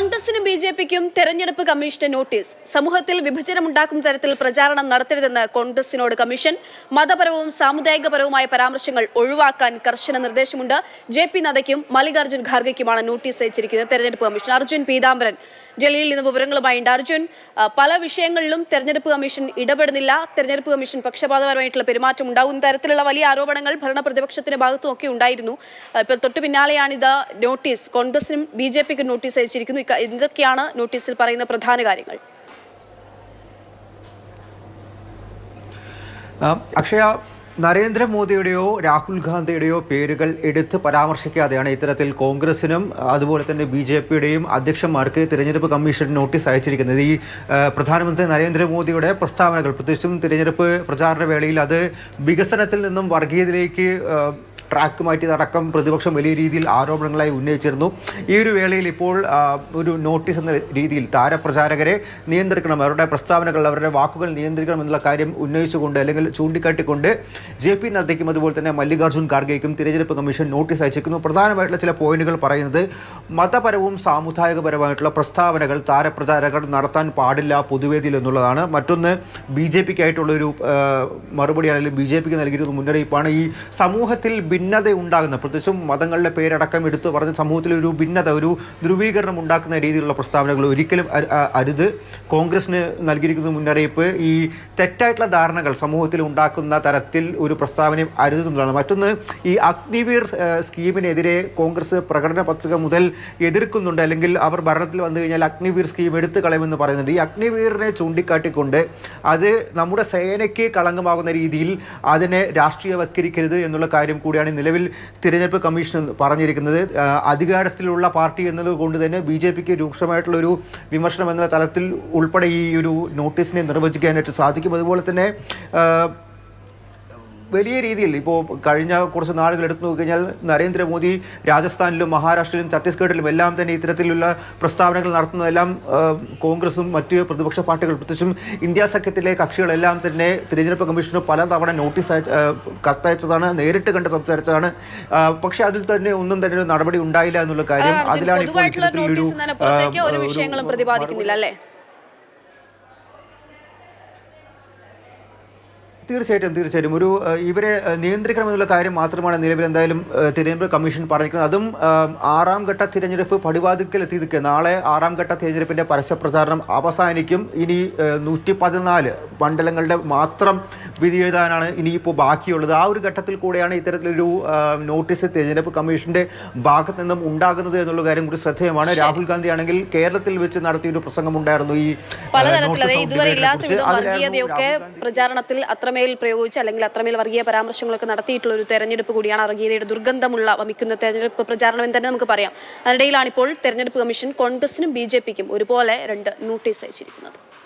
കോൺഗ്രസിനും B J പിക്കും തെരഞ്ഞെടുപ്പ് കമ്മീഷന്റെ നോട്ടീസ്. സമൂഹത്തിൽ വിഭജനമുണ്ടാക്കുന്ന തരത്തിൽ പ്രചാരണം നടത്തരുതെന്ന് കോൺഗ്രസിനോട് കമ്മീഷൻ. മതപരവും സാമുദായികപരവുമായ പരാമർശങ്ങൾ ഒഴിവാക്കാൻ കർശന നിർദ്ദേശമുണ്ട്. ജെ പി നദ്ദയ്ക്കും മല്ലികാർജുൻ ഖാർഗയ്ക്കുമാണ് നോട്ടീസ് അയച്ചിരിക്കുന്നത്. തെരഞ്ഞെടുപ്പ് കമ്മീഷൻ അർജുൻ പീതാംബരൻ. ഡൽഹിയിൽ നിന്ന് വിവരങ്ങളുമായി ഉണ്ട്. അർജുൻ പല വിഷയങ്ങളിലും തെരഞ്ഞെടുപ്പ് കമ്മീഷൻ ഇടപെടുന്നില്ല. തെരഞ്ഞെടുപ്പ് കമ്മീഷൻ പക്ഷപാതപരമായിട്ടുള്ള പെരുമാറ്റം ഉണ്ടാകുന്ന തരത്തിലുള്ള വലിയ ആരോപണങ്ങൾ ഭരണ പ്രതിപക്ഷത്തിന്റെ ഭാഗത്തും ഒക്കെ ഉണ്ടായിരുന്നു. ഇപ്പൊ തൊട്ടു പിന്നാലെയാണിത് നോട്ടീസ്. കോൺഗ്രസിനും ബി ജെ പിക്കും നോട്ടീസ് അയച്ചിരിക്കുന്നു. എന്തൊക്കെയാണ് നോട്ടീസിൽ പറയുന്ന പ്രധാന കാര്യങ്ങൾ. അക്ഷയ നരേന്ദ്രമോദിയുടെയോ രാഹുൽ ഗാന്ധിയുടെയോ പേരുകൾ എടുത്ത് പരാമർശിക്കാതെയാണ് ഇത്തരത്തിൽ കോൺഗ്രസിനും അതുപോലെ തന്നെ ബി ജെ പിയുടെയും അധ്യക്ഷന്മാർക്ക് തിരഞ്ഞെടുപ്പ് കമ്മീഷൻ നോട്ടീസ് അയച്ചിരിക്കുന്നത്. ഈ പ്രധാനമന്ത്രി നരേന്ദ്രമോദിയുടെ പ്രസ്താവനകൾ പ്രത്യേകിച്ചും തിരഞ്ഞെടുപ്പ് പ്രചാരണ വേളയിൽ അത് വികസനത്തിൽ നിന്നും വർഗീയതയിലേക്ക് ട്രാക്ക് മാറ്റിയതടക്കം പ്രതിപക്ഷം വലിയ രീതിയിൽ ആരോപണങ്ങളായി ഉന്നയിച്ചിരുന്നു. ഈ ഒരു വേളയിൽ ഇപ്പോൾ ഒരു നോട്ടീസ് എന്ന രീതിയിൽ താരപ്രചാരകരെ നിയന്ത്രിക്കണം. അവരുടെ പ്രസ്താവനകൾ അവരുടെ വാക്കുകൾ നിയന്ത്രിക്കണം എന്നുള്ള കാര്യം ഉന്നയിച്ചുകൊണ്ട് അല്ലെങ്കിൽ ചൂണ്ടിക്കാട്ടിക്കൊണ്ട് ജെ പി നദ്ദയ്ക്കും അതുപോലെ തന്നെ മല്ലികാർജുൻ ഖാർഗെയ്ക്കും തിരഞ്ഞെടുപ്പ് കമ്മീഷൻ നോട്ടീസ് അയച്ചിരിക്കുന്നു. പ്രധാനമായിട്ടുള്ള ചില പോയിന്റുകൾ പറയുന്നത് മതപരവും സാമുദായികപരമായിട്ടുള്ള പ്രസ്താവനകൾ താരപ്രചാരകർ നടത്താൻ പാടില്ല പൊതുവേദിയിൽ എന്നുള്ളതാണ്. മറ്റൊന്ന് ബി ജെ പിക്കായിട്ടുള്ളൊരു മറുപടി അല്ലെങ്കിൽ ബി ജെ പിക്ക് നൽകിയിരുന്ന മുന്നറിയിപ്പാണ് ഈ സമൂഹത്തിൽ ഭിന്നത ഉണ്ടാകുന്ന പ്രത്യേകിച്ചും മതങ്ങളുടെ പേരടക്കം എടുത്ത് പറഞ്ഞ സമൂഹത്തിൽ ഒരു ഭിന്നത ഒരു ധ്രുവീകരണം ഉണ്ടാക്കുന്ന രീതിയിലുള്ള പ്രസ്താവനകൾ ഒരിക്കലും അരുത്. കോൺഗ്രസിന് നൽകിയിരിക്കുന്ന മുന്നറിയിപ്പ് ഈ തെറ്റായിട്ടുള്ള ധാരണകൾ സമൂഹത്തിൽ ഉണ്ടാക്കുന്ന തരത്തിൽ ഒരു പ്രസ്താവനയും അരുത് എന്നുള്ളതാണ് മറ്റൊന്ന് ഈ അഗ്നിവീർ സ്കീമിനെതിരെ കോൺഗ്രസ് പ്രകടന പത്രിക മുതൽ എതിർക്കുന്നുണ്ട്. അല്ലെങ്കിൽ അവർ ഭരണത്തിൽ വന്നു കഴിഞ്ഞാൽ അഗ്നിവീർ സ്കീം എടുത്തു കളയുമെന്ന് പറയുന്നുണ്ട്. ഈ അഗ്നിവീറിനെ ചൂണ്ടിക്കാട്ടിക്കൊണ്ട് അത് നമ്മുടെ സേനയ്ക്ക് കളങ്കമാകുന്ന രീതിയിൽ അതിനെ രാഷ്ട്രീയവൽക്കരിക്കരുത് എന്നുള്ള കാര്യം കൂടിയാണ് നിലവിൽ തിരഞ്ഞെടുപ്പ് കമ്മീഷൻ പറഞ്ഞിരിക്കുന്നത്. അധികാരത്തിലുള്ള പാർട്ടി എന്നതുകൊണ്ട് തന്നെ ബി ജെ പിക്ക് രൂക്ഷമായിട്ടുള്ളൊരു വിമർശനം എന്ന തലത്തിൽ ഉൾപ്പെടെ ഈ ഒരു നോട്ടീസിനെ നിർവചിക്കാനായിട്ട് സാധിക്കും. അതുപോലെ തന്നെ വലിയ രീതിയിൽ ഇപ്പോൾ കഴിഞ്ഞ കുറച്ച് നാളുകൾ എടുത്തു നോക്കിക്കഴിഞ്ഞാൽ നരേന്ദ്രമോദി രാജസ്ഥാനിലും മഹാരാഷ്ട്രയിലും ഛത്തീസ്ഗഡിലും എല്ലാം തന്നെ ഇത്തരത്തിലുള്ള പ്രസ്താവനകൾ നടത്തുന്നതെല്ലാം കോൺഗ്രസും മറ്റ് പ്രതിപക്ഷ പാർട്ടികൾ പ്രത്യേകിച്ചും ഇന്ത്യ സഖ്യത്തിലെ കക്ഷികളെല്ലാം തന്നെ തിരഞ്ഞെടുപ്പ് കമ്മീഷന് പലതവണ നോട്ടീസ് അയച്ച കത്തയച്ചതാണ് നേരിട്ട് കണ്ട് സംസാരിച്ചതാണ്. പക്ഷേ അതിൽ തന്നെ ഒന്നും തന്നെ ഒരു നടപടി ഉണ്ടായില്ല എന്നുള്ള കാര്യം അതിലാണ് ഇപ്പോൾ ഇത്തരത്തിലൊരു പ്രതിപാദിക്കുന്നില്ല അല്ലേ? തീർച്ചയായിട്ടും തീർച്ചയായിട്ടും. ഒരു ഇവരെ നിയന്ത്രിക്കണം എന്നുള്ള കാര്യം മാത്രമാണ് നിലവിൽ എന്തായാലും തിരഞ്ഞെടുപ്പ് കമ്മീഷൻ പറഞ്ഞിരിക്കുന്നത്. അതും ആറാം ഘട്ട തിരഞ്ഞെടുപ്പ് പടിവാതിക്കൽ എത്തിയിരിക്കുക നാളെ ആറാം ഘട്ട തിരഞ്ഞെടുപ്പിന്റെ പരസ്യപ്രചാരണം അവസാനിക്കും. ഇനി നൂറ്റി പതിനാല് മണ്ഡലങ്ങളുടെ മാത്രം വിധി എഴുതാനാണ് ഇനിയിപ്പോൾ ബാക്കിയുള്ളത്. ആ ഒരു ഘട്ടത്തിൽ കൂടെയാണ് ഇത്തരത്തിലൊരു നോട്ടീസ് തെരഞ്ഞെടുപ്പ് കമ്മീഷന്റെ ഭാഗത്ത് നിന്നും ഉണ്ടാകുന്നത് എന്നുള്ള കാര്യം കൂടി ശ്രദ്ധേയമാണ്. രാഹുൽ ഗാന്ധി ആണെങ്കിൽ കേരളത്തിൽ വെച്ച് നടത്തിയ ഒരു പ്രസംഗം ഉണ്ടായിരുന്നു ഈ. വർഗീയതയൊക്കെ പ്രചാരണത്തിൽ അത്രമേൽ പ്രയോഗിച്ച് അല്ലെങ്കിൽ അത്രമേൽ വർഗീയ പരാമർശങ്ങളൊക്കെ നടത്തിയിട്ടുള്ള ഒരു തെരഞ്ഞെടുപ്പ് കൂടിയാണ് വർഗീയതയുടെ ദുർഗന്ധമുള്ള വമിക്കുന്ന തെരഞ്ഞെടുപ്പ് പ്രചാരണം എന്ന് തന്നെ നമുക്ക് പറയാം. അതിനിടയിലാണ് ഇപ്പോൾ തെരഞ്ഞെടുപ്പ് കമ്മീഷൻ കോൺഗ്രസിനും ബി ഒരുപോലെ രണ്ട് നോട്ടീസ് അയച്ചിരിക്കുന്നത്.